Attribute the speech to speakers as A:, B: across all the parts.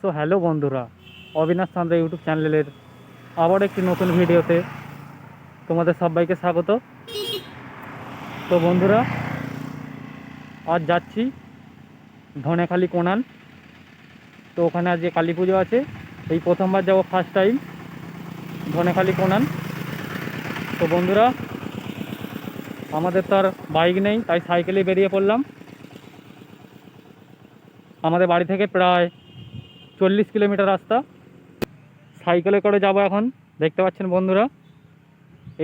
A: So hello বন্ধুরা, অবিনাশ চন্দ্র YouTube চ্যানেলের আবার একটি নতুন ভিডিওতে তোমাদের সবাইকে স্বাগত। তো বন্ধুরা, আজ যাচ্ছি ধনেখালি কোনান তো ওখানে আজকে কালী পুজো আছে, এই প্রথমবার যাব ফার্স্ট টাইম ধনেখালি কোনান তো বন্ধুরা, আমাদের তো আর বাইক নেই, তাই সাইকেলে বেরিয়ে পড়লাম। আমাদের বাড়ি থেকে প্রায় চল্লিশ কিলোমিটার রাস্তা। সাইকেলে করে যাব এখন, দেখতে পাচ্ছেন বন্ধুরা?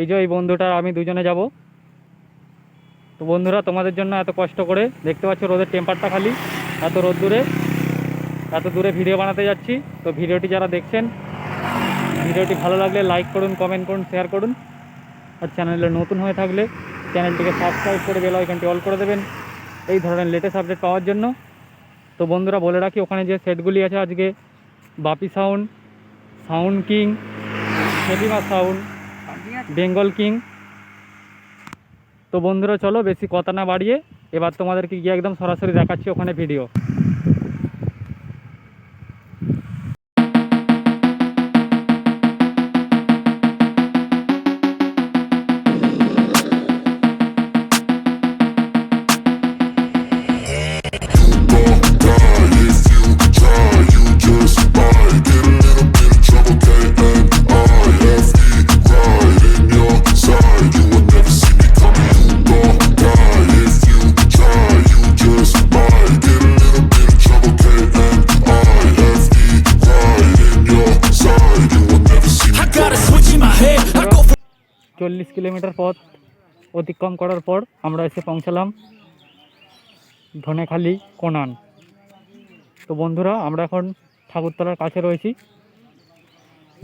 A: এই যে এই বন্ধুটা আমি দুজনে যাব। তো বন্ধুরা, তোমাদের জন্য এত কষ্ট করে দেখতে পাচ্ছ রোদের টেম্পারটা খালি, এত রোদ দূরে এত দূরে ভিডিও বানাতে যাচ্ছি। তো ভিডিওটি যারা দেখছেন, ভিডিওটি ভালো লাগলে লাইক করুন, কমেন্ট করুন, শেয়ার করুন। আর চ্যানেলে নতুন হয়ে থাকলে চ্যানেলটিকে সাবস্ক্রাইব করে বেল আইকনটি অল করে দেবেন। এই ধরনের লেটেস্ট আপডেট পাওয়ার জন্য। তো বন্ধুরা বলে রাখি, ওখানে যে সেটগুলি আছে আজকে, বাপি সাউন্ড সাউন্ড কিং সেটিমা সাউন্ড, বেঙ্গল কিং। তো বন্ধুরা চলো, বেশি কথা না বাড়িয়ে, এবার তোমাদেরকে গিয়ে একদম সরাসরি দেখাচ্ছি ওখানে ভিডিও। কিলোমিটার পথ অতিক্রম করার পর আমরা এসে পৌঁছালাম ধনেখালি, কোনান। তো বন্ধুরা, আমরা এখন ঠাকুরতলার কাছে রয়েছি।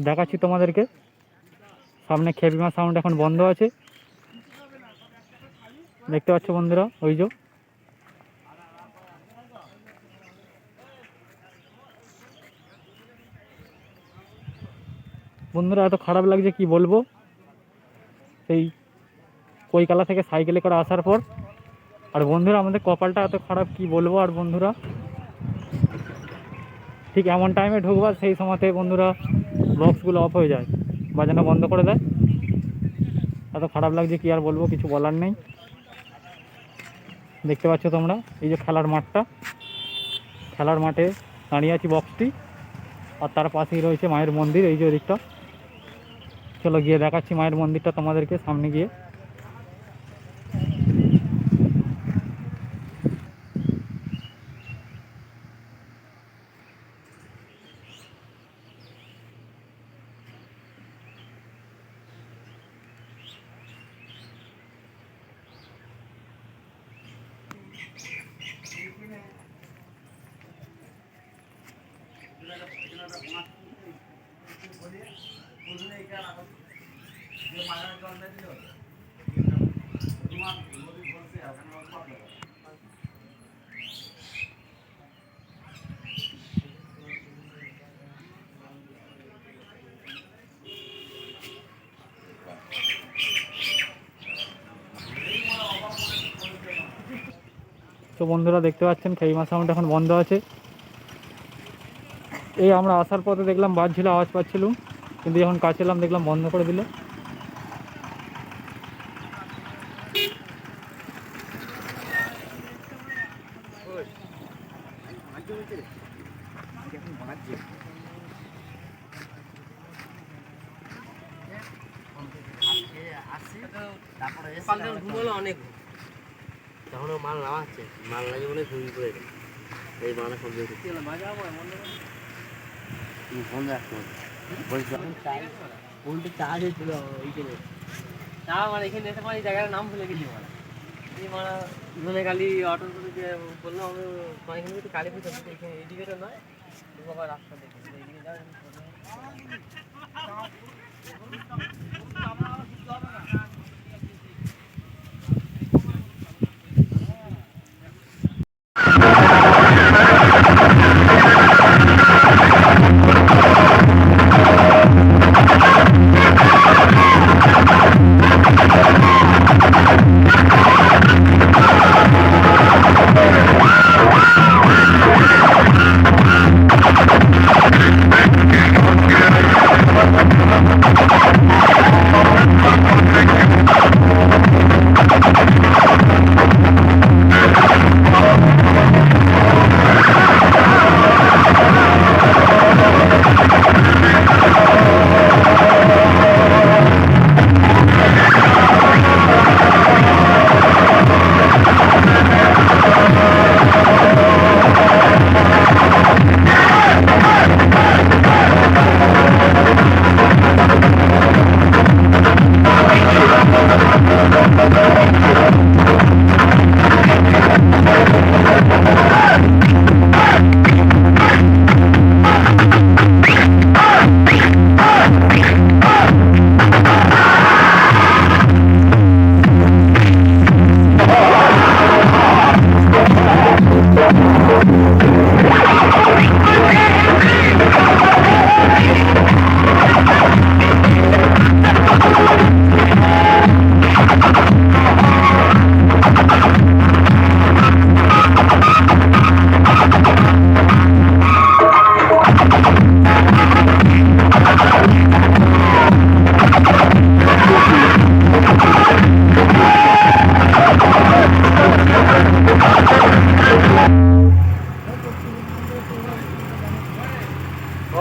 A: দেখাচ্ছি তোমাদেরকে। সামনে খেপিমা সাউন্ড এখন বন্ধ আছে। দেখতে পাচ্ছ বন্ধুরা, ওই যে। বন্ধুরা, এত খারাপ লাগছে কি বলব? সেই কৈকালা থেকে সাইকেলে করে আসার পর। আর বন্ধুরা, আমাদের কপালটা এত খারাপ, কি বলব আর বন্ধুরা? ঠিক এমন টাইমে ঢুকবার সেই সময়তে বন্ধুরা বক্সগুলো অফ হয়ে যায়। বাজানো বন্ধ করে দেয়। এত খারাপ লাগছে কি আর বলব, কিছু বলার নেই। দেখতে পাচ্ছ তোমরা, এই যে খেলার মাঠটা। খেলার মাঠে দাঁড়িয়ে আছি বক্সটি আর তার পাশেই রয়েছে মায়ের মন্দির, এই যে ওদিকটা। চলো গিয়ে দেখাচ্ছি মায়ের মন্দিরটা তোমাদেরকে সামনে গিয়ে। তো বন্ধুরা দেখতে পাচ্ছেন, খেইমা সাউন্ড এখন বন্ধ আছে। এই আমরা আসার পথে দেখলাম বাজছিল, আওয়াজ পাচ্ছিলাম কিন্তু যখন কাছে এলাম, দেখলাম বন্ধ করে দিল।
B: মাল লাগে মনে ঘুমিয়ে পড়ে গেল। এই মালা সব দিয়ে ফোন রাখতে বলছি উল্টে চার্জ হয়েছিল এইখানে চা মানে এখানে এসে মানে এই জায়গাটার নাম ভুলে গেছি মানে। মানে ধনে কালি অটো করে যে বললাম আমি মানে এখানে কালী পুজো এখানে এইদিকে তো নয় বাবা রাস্তা দেখে এইদিকে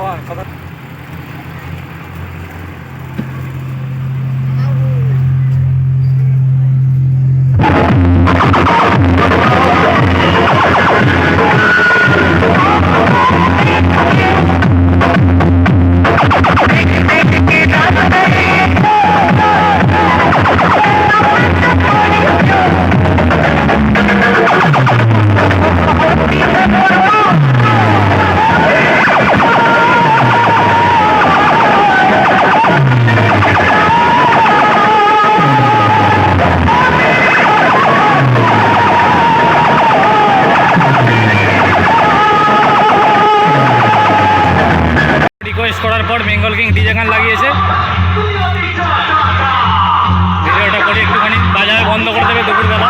B: আমি
A: বাবা কথা পর বেঙ্গল কিং ডিজে গান লাগিয়েছে। ভিডিওটা করে একটুখানি বাজারে বন্ধ করে দেবে দুপুরবেলা।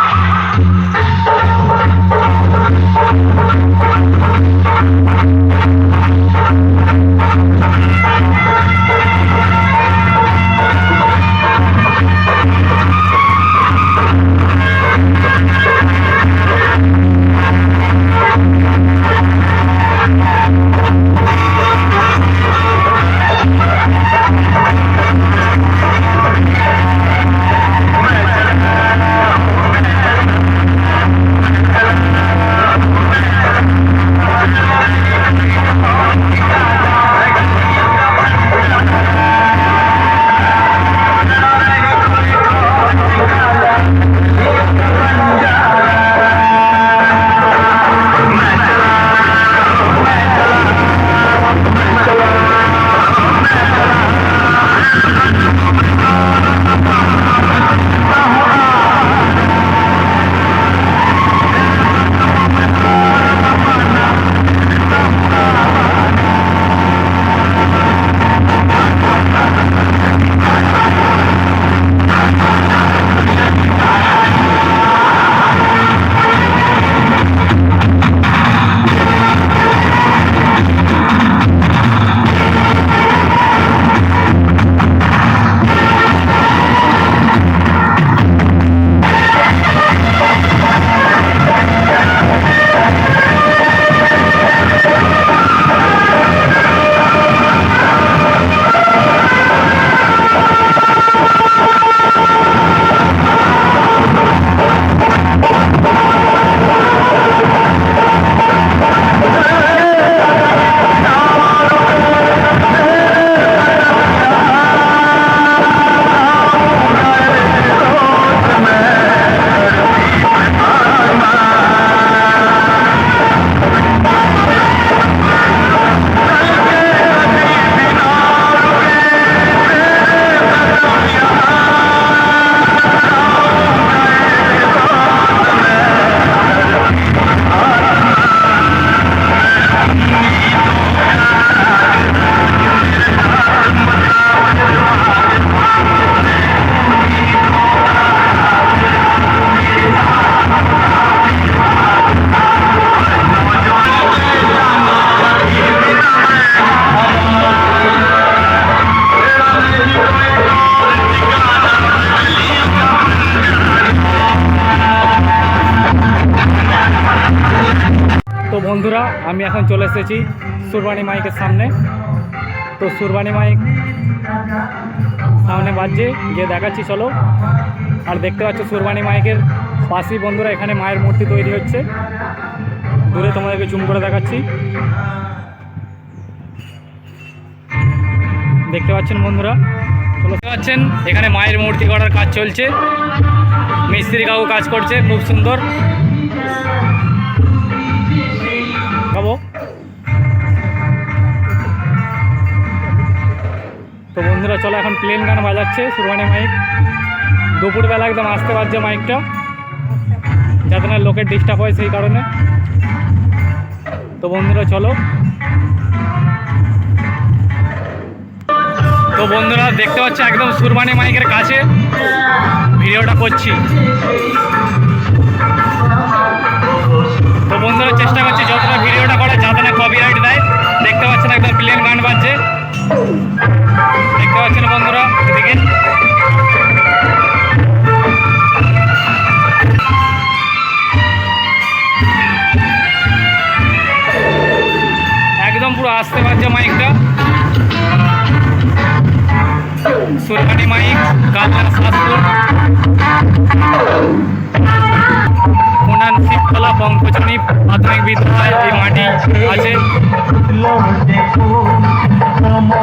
A: আমি এখন চলে এসেছি সুরবানি মাইকের সামনে। তো সুরবানি মাইক সামনে বাজছে, গিয়ে দেখাচ্ছি, চলো। আর দেখতে পাচ্ছ সুরবানি মাইকের পাশেই বন্ধুরা এখানে মায়ের মূর্তি তৈরি হচ্ছে। দূরে তোমাদেরকে জুম করে দেখাচ্ছি। দেখতে পাচ্ছেন বন্ধুরা? দেখতে পাচ্ছেন, এখানে মায়ের মূর্তি করার কাজ চলছে। মিস্ত্রি কাকু কাজ করছে, খুব সুন্দর। চলো এখন প্লেন গান বাজাচ্ছে সুরবানি মাইক দুপুরবেলা একদম আসতে পারছে মাইকটা যাতে না লোকের ডিস্টার্ব হয় সেই কারণে। তো বন্ধুরা, চলো। তো বন্ধুরা, দেখতে পাচ্ছ একদম সুরবানি মাইকের কাছে। ভিডিওটা করছি। তো বন্ধুরা, চেষ্টা করছি যতটা ভিডিওটা করে, যাতে না কপিরাইট দেয়। দেখতে পাচ্ছেন একদম প্লেন গান বাজছে। দেখতে পাচ্ছেন বন্ধুরা এদিকে একদম পুরো আসতে পারছে মাইকটা। সুরকানি মাইক কালনা শাসপুর পঙ্কজনী প্রাথমিক বিদ্যালয় এই মাটি আছে আমার